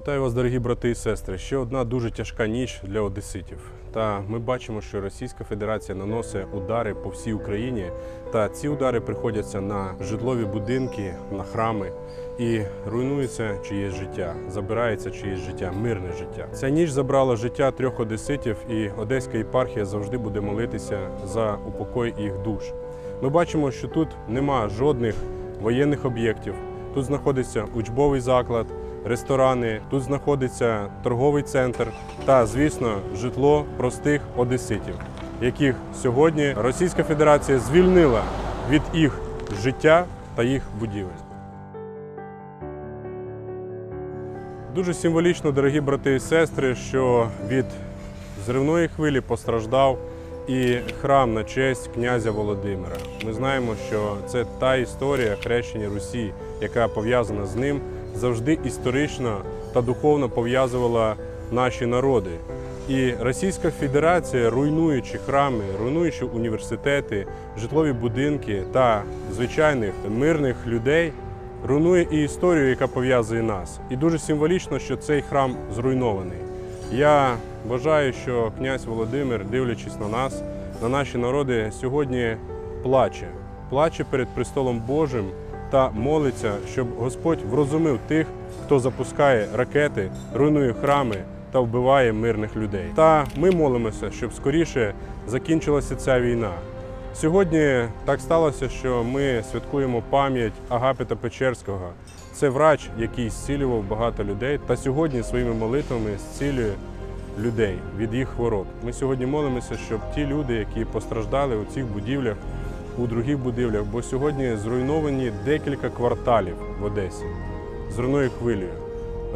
Вітаю вас, дорогі брати і сестри. Ще одна дуже тяжка ніч для одеситів. Та ми бачимо, що Російська Федерація наносить удари по всій Україні. Та ці удари приходяться на житлові будинки, на храми і руйнується чиєсь життя, забирається чиєсь життя, мирне життя. Ця ніч забрала життя трьох одеситів, і Одеська єпархія завжди буде молитися за упокой їх душ. Ми бачимо, що тут нема жодних воєнних об'єктів. Тут знаходиться учбовий заклад, ресторани, тут знаходиться торговий центр та, звісно, житло простих одеситів, яких сьогодні Російська Федерація звільнила від їх життя та їх будівель. Дуже символічно, дорогі брати і сестри, що від зривної хвилі постраждав і храм на честь князя Володимира. Ми знаємо, що це та історія хрещення Русі, яка пов'язана з ним, завжди історично та духовно пов'язувала наші народи. І Російська Федерація, руйнуючи храми, руйнуючи університети, житлові будинки та звичайних мирних людей, руйнує і історію, яка пов'язує нас. І дуже символічно, що цей храм зруйнований. Я вважаю, що князь Володимир, дивлячись на нас, на наші народи, сьогодні плаче, плаче перед престолом Божим та молиться, щоб Господь врозумив тих, хто запускає ракети, руйнує храми та вбиває мирних людей. Та ми молимося, щоб скоріше закінчилася ця війна. Сьогодні так сталося, що ми святкуємо пам'ять Агапіта Печерського. Це врач, який зцілював багато людей, та сьогодні своїми молитвами зцілює людей від їх хвороб. Ми сьогодні молимося, щоб ті люди, які постраждали у цих будівлях, у других будівлях, бо сьогодні зруйновані декілька кварталів в Одесі зривною хвилею.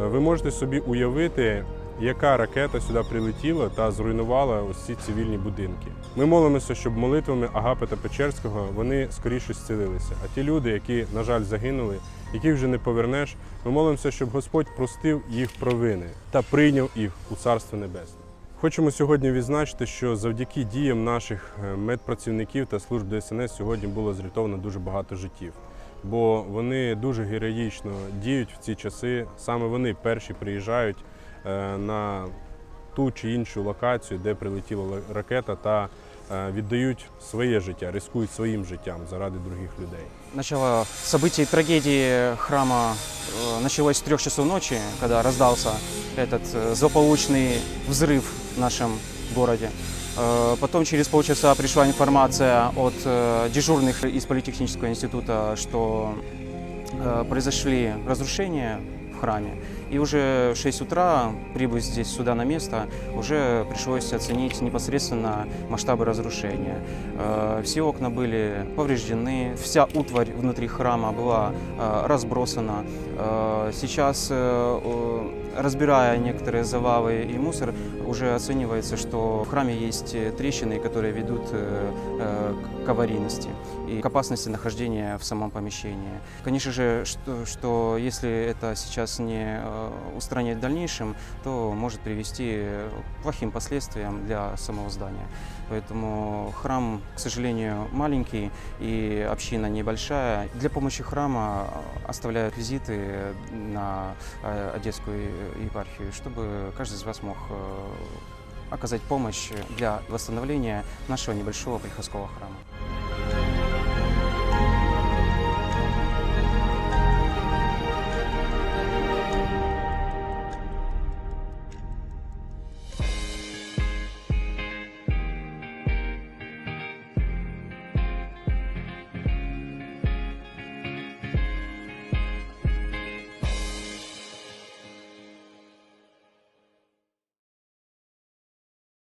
Е, Ви можете собі уявити, яка ракета сюди прилетіла та зруйнувала ось ці цивільні будинки. Ми молимося, щоб молитвами Агапита Печерського вони скоріше зцілилися. А ті люди, які, на жаль, загинули, яких вже не повернеш, ми молимося, щоб Господь простив їх провини та прийняв їх у Царство Небесне. Хочемо сьогодні відзначити, що завдяки діям наших е, медпрацівників та служб ДСНС сьогодні було зрятовано дуже багато життів. Бо вони дуже героїчно діють в ці часи. Саме вони перші приїжджають е, на ту чи іншу локацію, де прилетіла ракета, та віддають своє життя, рискують своїм життям заради других людей. Начало событий и трагедии храма э, началось с трех часов ночи, когда раздался этот э, злополучный взрыв в нашем городе. Э, Потом через полчаса пришла информация от э, дежурных из Политехнического института, что э, произошли разрушения в храме. И уже в 6 утра, прибыв здесь сюда на место, уже пришлось оценить непосредственно масштабы разрушения. Э, Все окна были повреждены, вся утварь внутри храма была э, разбросана. Э, Сейчас, э, э, разбирая некоторые завалы и мусор, уже оценивается, что в храме есть э, трещины, которые ведут э, э, к аварийности и к опасности нахождения в самом помещении. Конечно же, что, что если это сейчас не устранить в дальнейшем, то может привести к плохим последствиям для самого здания. Поэтому храм, к сожалению, маленький и община небольшая. Для помощи храма оставляют визиты на Одесскую епархию, чтобы каждый из вас мог э, оказать помощь для восстановления нашего небольшого приходского храма.